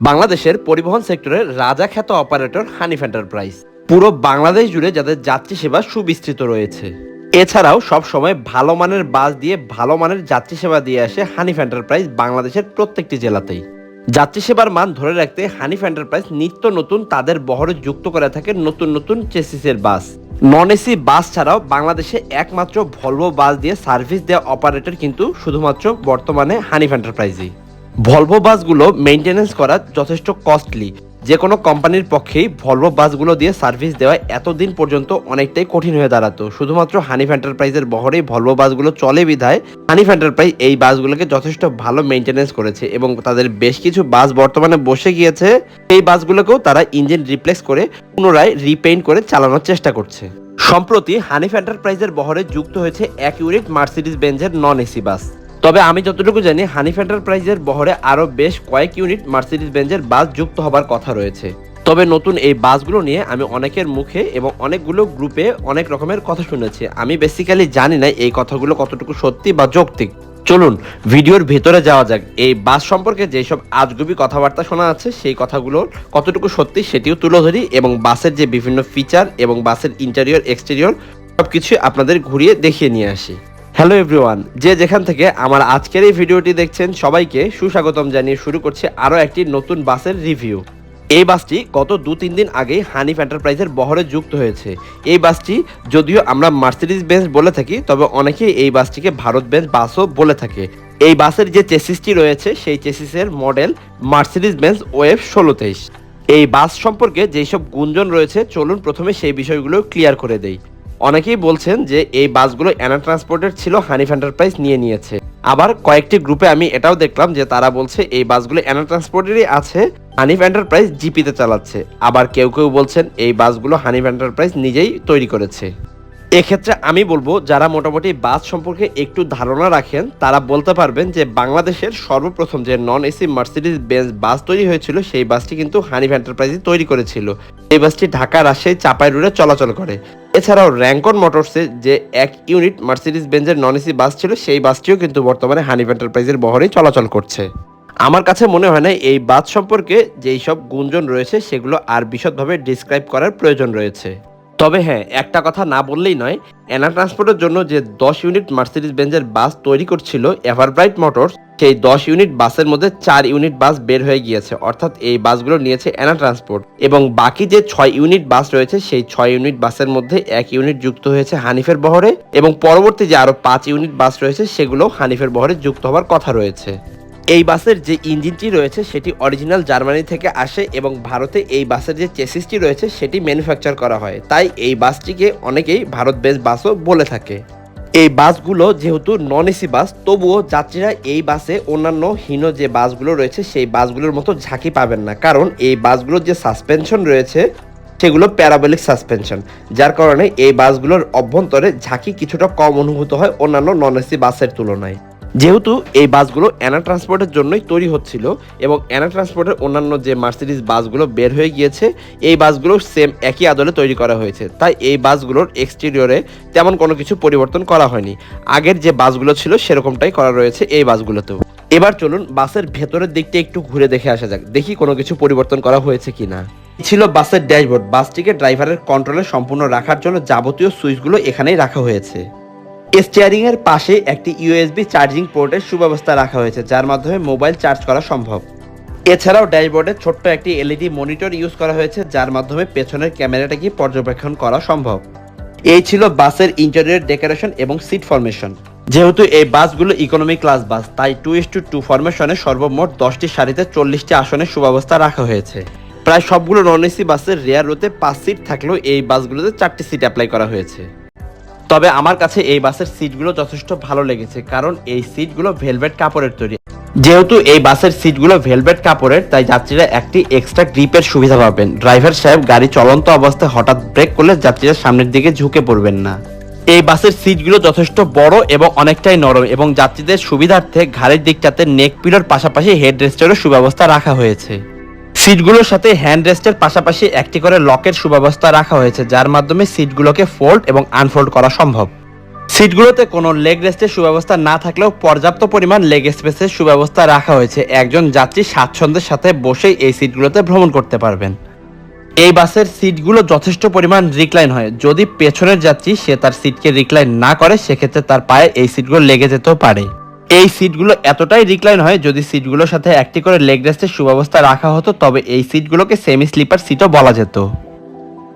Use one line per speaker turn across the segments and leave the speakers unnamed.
বাংলাদেশের পরিবহন সেক্টরের রাজা খ্যাত অপারেটর হানিফ এন্টারপ্রাইজ। পুরো বাংলাদেশ জুড়ে যাদের যাত্রী সেবা সুবিস্তৃত রয়েছে। এছাড়াও সব সময় ভালো মানের বাস দিয়ে ভালো মানের যাত্রী সেবা দিয়ে আসে হানিফ এন্টারপ্রাইজ বাংলাদেশের প্রত্যেকটি জেলাতেই। যাত্রী সেবার মান ধরে রাখতে হানিফ এন্টারপ্রাইজ নিত্য নতুন তাদের বহরে যুক্ত করে থাকে নতুন নতুন চেসিসের বাস। নন এসি বাস ছাড়াও বাংলাদেশে একমাত্র ভলভো বাস দিয়ে সার্ভিস দেওয়া অপারেটর কিন্তু শুধুমাত্র বর্তমানে হানিফ এন্টারপ্রাইজই। ভলভো বাসগুলো মেনটেনেন্স করা যথেষ্ট কস্টলি যে কোনো কোম্পানির পক্ষেই ভলভো বাসগুলো দিয়ে সার্ভিস দেওয়া এতদিন পর্যন্ত অনেকটাই কঠিন হয়ে দাঁড়াতো। শুধুমাত্র হানিফ এন্টারপ্রাইজের বহরেই ভলভো বাসগুলো চলে বিধায় হানিফ এন্টারপ্রাইজ এই বাসগুলোকে যথেষ্ট ভালো মেনটেনেন্স করেছে এবং তাদের বেশ কিছু বাস বর্তমানে বসে গিয়েছে। এই বাসগুলোকেও তারা ইঞ্জিন রিপ্লেস করে পুনরায় রিপেইন্ট করে চালানোর চেষ্টা করছে। সম্প্রতি হানিফ এন্টারপ্রাইজের বহরে যুক্ত হয়েছে এক ইউনিট মার্সিডিস বেঞ্জের নন এসি বাস তবে আমি যতটুকু জানি, হানিফ এন্টারপ্রাইজের বহরে আরও বেশ কয়েক ইউনিট মার্সিডিজ বেঞ্জের বাস যুক্ত হবার কথা রয়েছে। তবে নতুন এই বাসগুলো নিয়ে আমি অনেকের মুখে এবং অনেকগুলো গ্রুপে অনেক রকমের কথা শুনেছি। আমি বেসিক্যালি জানি না এই কথাগুলো কতটুকু সত্যি বা যৌক্তিক। চলুন, ভিডিওর ভেতরে যাওয়া যাক। এই বাস সম্পর্কে যেসব আজগুবি কথাবার্তা শোনা যাচ্ছে সেই কথাগুলোর কতটুকু সত্যি সেটিও তুলে ধরি এবং বাসের যে বিভিন্ন ফিচার এবং বাসের ইন্টেরিয়র এক্সটেরিয়র সব কিছু আপনাদের ঘুরিয়ে দেখিয়ে নিয়ে আসি। হ্যালো এভরিওয়ান যে যেখান থেকে আমার আজকের এই ভিডিওটি দেখছেন, সবাইকে সুস্বাগতম জানিয়ে শুরু করছে আরও একটি নতুন বাসের রিভিউ। এই বাসটি গত দু তিন দিন আগেই হানিফ এন্টারপ্রাইজের বহরে যুক্ত হয়েছে। এই বাসটি যদিও আমরা মার্সিডিজ বেঞ্চ বলে থাকি, তবে অনেকেই এই বাসটিকে ভারত বেঞ্চ বাসও বলে থাকে। এই বাসের যে চেসিসটি রয়েছে, সেই চেসিসের মডেল মার্সিডিজ বেঞ্চ ওয়েব ষোলো তেইশ। এই বাস সম্পর্কে যেসব গুঞ্জন রয়েছে, চলুন প্রথমে সেই বিষয়গুলো ক্লিয়ার করে দেই। অনেকেই বলছেন যে এই বাসগুলো অ্যানা ট্রান্সপোর্টের ছিল হানিফ এন্টারপ্রাইজ নিয়ে নিয়েছে। আবার কয়েকটি গ্রুপে আমি এটাও দেখলাম যে তারা বলছে এই বাসগুলো অ্যানা ট্রান্সপোর্টেরই আছে হানিফ এন্টারপ্রাইজ জিপিতে চালাচ্ছে। আবার কেউ কেউ বলছেন এই বাসগুলো হানিফ এন্টারপ্রাইজ নিজেই তৈরি করেছে। এক্ষেত্রে আমি বলব, যারা মোটামুটি বাস সম্পর্কে একটু ধারণা রাখেন, তারা বলতে পারবেন যে বাংলাদেশের সর্বপ্রথম যে non AC Mercedes Benz bus তৈরি হয়েছিল, সেই বাসটি কিন্তু হানিফ এন্টারপ্রাইজ তৈরি করেছিল। এই বাসটি ঢাকা, রাজশাহী, চাপাই রুটে চলাচল করে। এছাড়াও র্যাঙ্কন মোটরসে যে এক ইউনিট মার্সিডিজ বেঞ্জের নন এসি বাস ছিল, সেই বাসটিও কিন্তু বর্তমানে হানিফ এন্টারপ্রাইজের বহরেই চলাচল করছে। আমার কাছে মনে হয় না, এই বাস সম্পর্কে যেই সব গুঞ্জন রয়েছে, সেগুলো আর বিশদভাবে ডিসক্রাইব করার প্রয়োজন রয়েছে। তবে হ্যাঁ একটা কথা না বললেই নয় এনা ট্রান্সপোর্টের জন্য যে দশ ইউনিট মার্সিডিজ বেঞ্জের বাস তৈরি করছিল এভারব্রাইট মোটরস, সেই দশ ইউনিট বাসের মধ্যে চার ইউনিট বাস বের হয়ে গিয়েছে, অর্থাৎ এই বাসগুলো নিয়েছে অ্যানা ট্রান্সপোর্ট। এবং বাকি যে ছয় ইউনিট বাস রয়েছে, সেই ছয় ইউনিট বাসের মধ্যে এক ইউনিট যুক্ত হয়েছে হানিফের বহরে এবং পরবর্তী যে আরও পাঁচ ইউনিট বাস রয়েছে, সেগুলো হানিফের বহরে যুক্ত হওয়ার কথা রয়েছে। এই বাসের যে ইঞ্জিনটি রয়েছে, সেটি অরিজিনাল জার্মানি থেকে আসে এবং ভারতে এই বাসের যে চেসিসটি রয়েছে, সেটি ম্যানুফ্যাকচার করা হয়। তাই এই বাসটিকে অনেকেই ভারত বেস বাসও বলে থাকে। এই বাসগুলো যেহেতু নন এসি বাস, তবুও যাত্রীরা এই বাসে অন্যান্য হীন যে বাসগুলো রয়েছে, সেই বাসগুলোর মতো ঝাঁকি পাবেন না। কারণ এই বাসগুলোর যে সাসপেনশন রয়েছে, সেগুলো প্যারাবলিক সাসপেনশন। যার কারণে এই বাসগুলোর অভ্যন্তরে ঝাঁকি কিছুটা কম অনুভূত হয় অন্যান্য নন এসি বাসের তুলনায়। যেহেতু এই বাসগুলো অ্যানা ট্রান্সপোর্টের জন্যই তৈরি হচ্ছিল এবং অ্যানা ট্রান্সপোর্টের অন্যান্য যে মার্সিডিজ বাসগুলো বের হয়ে গিয়েছে, এই বাসগুলো সেম একই আদলে তৈরি করা হয়েছে। তাই এই বাসগুলোর এক্সটেরিয়রে তেমন কোনো কিছু পরিবর্তন করা হয়নি। আগের যে বাসগুলো ছিল সেরকমটাই করা রয়েছে এই বাসগুলোতেও। এবার চলুন বাসের ভেতরের দিকটা একটু ঘুরে দেখে আসা যাক, দেখি কোনো কিছু পরিবর্তন করা হয়েছে কিনা। ছিল বাসের ড্যাশবোর্ড। বাসটিকে ড্রাইভারের কন্ট্রোলে সম্পূর্ণ রাখার জন্য যাবতীয় সুইচগুলো এখানেই রাখা হয়েছে। স্টিয়ারিং এর পাশে একটি ইউএসবি চার্জিং পোর্টের সুব্যবস্থা রাখা হয়েছে, যার মাধ্যমে মোবাইল চার্জ করা সম্ভব। এছাড়াও ড্যাশবোর্ডে ছোট্ট একটি এলইডি মনিটর ইউজ করা হয়েছে, যার মাধ্যমে পেছনের ক্যামেরাটাকে পর্যবেক্ষণ করা সম্ভব। এই ছিল বাসের ইন্টেরিয়র ডেকোরেশন এবং সিট ফরমেশন। যেহেতু এই বাসগুলো ইকোনমি ক্লাস বাস, তাই টু ইস টু টু ফরমেশনে সর্বমোট দশটি সারিতে চল্লিশটি আসনের সুব্যবস্থা রাখা হয়েছে। প্রায় সবগুলো নন এসি বাসের রেয়ার রোতে পাঁচ সিট থাকলেও এই বাসগুলোতে চারটি সিট অ্যাপ্লাই করা হয়েছে। তবে আমার কাছে এই বাসের সিটগুলো যথেষ্ট ভালো লেগেছে, কারণ এই সিটগুলো ভেলভেট কাপড়ের তৈরি। যেহেতু এই বাসের সিটগুলো ভেলভেট কাপড়ের, তাই যাত্রীরা একটি এক্সট্রা গ্রিপের সুবিধা পাবেন। ড্রাইভার সাহেব গাড়ি চলন্ত অবস্থায় হঠাৎ ব্রেক করলে যাত্রীরা সামনের দিকে ঝুঁকে পড়বেন না। এই বাসের সিটগুলো যথেষ্ট বড় এবং অনেকটাই নরম এবং যাত্রীদের সুবিধার্থে ঘাড়ের দিকটাতে নেক পিলোর পাশাপাশি হেড রেস্টেরও সুব্যবস্থা রাখা হয়েছে। সিটগুলোর সাথে হ্যান্ড রেস্টের পাশাপাশি একটি করে লকের সুব্যবস্থা রাখা হয়েছে, যার মাধ্যমে সিটগুলোকে ফোল্ড এবং আনফোল্ড করা সম্ভব। সিটগুলোতে কোনো লেগ রেস্টের সুব্যবস্থা না থাকলেও পর্যাপ্ত পরিমাণ লেগ স্পেসের সুব্যবস্থা রাখা হয়েছে। একজন যাত্রী স্বাচ্ছন্দ্যের সাথে বসেই এই সিটগুলোতে ভ্রমণ করতে পারবেন। এই বাসের সিটগুলো যথেষ্ট পরিমাণ রিক্লাইন হয়। যদি পেছনের যাত্রী সে তার সিটকে রিক্লাইন না করে, সেক্ষেত্রে তার পায়ে এই সিটগুলো লেগে যেতেও পারে। এই সিটগুলো এতটাই রিক্লাইন হয় যদি সিটগুলোর সাথে একটি করে লেগ রেস্টের সুব্যবস্থা রাখা হতো, তবে এই সিটগুলোকে সেমি স্লিপার সিটও বলা যেত।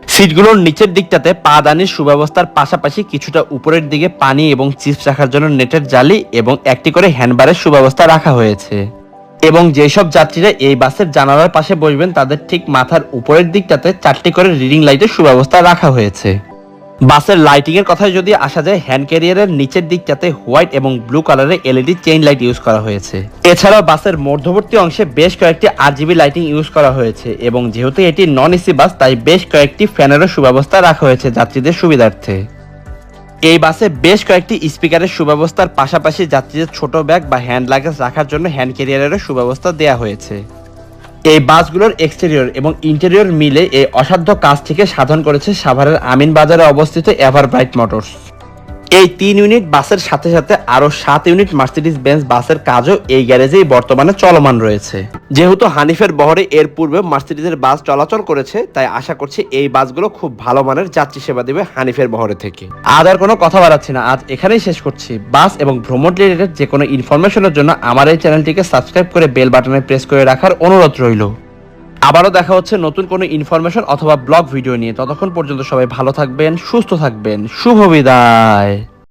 সিটগুলোর নিচের দিকটাতে পা দানির সুব্যবস্থার পাশাপাশি কিছুটা উপরের দিকে পানি এবং চিপস রাখার জন্য নেটের জালি এবং একটি করে হ্যান্ডবারের সুব্যবস্থা রাখা হয়েছে। এবং যেসব যাত্রীরা এই বাসের জানালার পাশে বসবেন, তাদের ঠিক মাথার উপরের দিকটাতে চারটি করে রিডিং লাইটের সুব্যবস্থা রাখা হয়েছে। বাসের লাইটিং এর কথায় যদি আসা যায়, হ্যান্ড ক্যারিয়ারের নিচের দিকটাতে হোয়াইট এবং ব্লু কালারের এলইডি চেইন লাইট ইউজ করা হয়েছে। এছাড়াও বাসের মধ্যবর্তী অংশে বেশ কয়েকটি আরজিবি লাইটিং ইউজ করা হয়েছে এবং যেহেতু এটি নন এসি বাস, তাই বেশ কয়েকটি ফ্যানেরও সুব্যবস্থা রাখা হয়েছে যাত্রীদের সুবিধার্থে। এই বাসে বেশ কয়েকটি স্পিকারের সুব্যবস্থার পাশাপাশি যাত্রীদের ছোট ব্যাগ বা হ্যান্ড লাগেজ রাখার জন্য হ্যান্ড ক্যারিয়ারেরও সুব্যবস্থা দেওয়া হয়েছে। এই বাসগুলোর এক্সটেরিয়র এবং ইন্টেরিয়র মিলে এই অসাধ্য কাজটিকে সাধন করেছে সাভারের আমিন বাজারে অবস্থিত এভার ব্রাইট মোটরস এই তিন ইউনিট বাসের সাথে সাথে আরও সাত ইউনিট মার্সিডিজ বেঞ্চ বাসের কাজও এই গ্যারেজেই বর্তমানে চলমান রয়েছে। যেহেতু হানিফের বহরে এর পূর্বে মার্সিডিজের বাস চলাচল করেছে, তাই আশা করছি এই বাসগুলো খুব ভালো মানের যাত্রী সেবা দেবে হানিফের বহরে থেকে। আজ আর কোনো কথা বাড়াচ্ছি না, আজ এখানেই শেষ করছি। বাস এবং ভ্রমণ রিলেটেড যে কোনো ইনফরমেশনের জন্য আমার এই চ্যানেলটিকে সাবস্ক্রাইব করে বেল বাটনে প্রেস করে রাখার অনুরোধ রইল। আবারও দেখা হচ্ছে নতুন কোনো ইনফরমেশন অথবা ব্লগ ভিডিও নিয়ে। ততক্ষণ পর্যন্ত সবাই ভালো থাকবেন, সুস্থ থাকবেন। শুভ বিদায়।